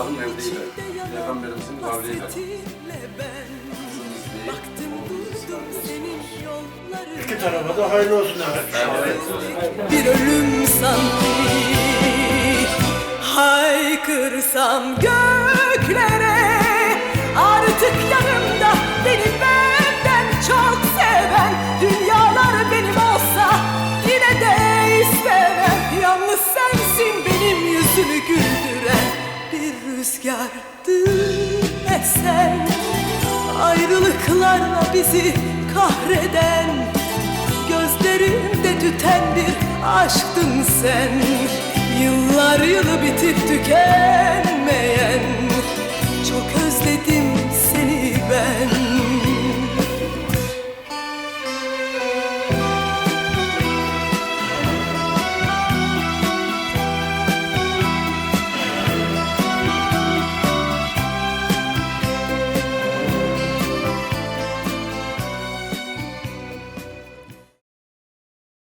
Allah'ın emriyle, Peygamberimizin kavliyle. İki tarafa da hayırlı olsun efendim. bir ölüm sanki Haykırsam göklere. Artık yanımda beni benden çok seven Dünyalar benim olsa yine de istemem. Yalnız sensin benim yüzümü güldüren Ayrılıklarla bizi kahreden Gözlerimde tüten bir aşktın sen. Yıllar yılı bitip tükenmeyen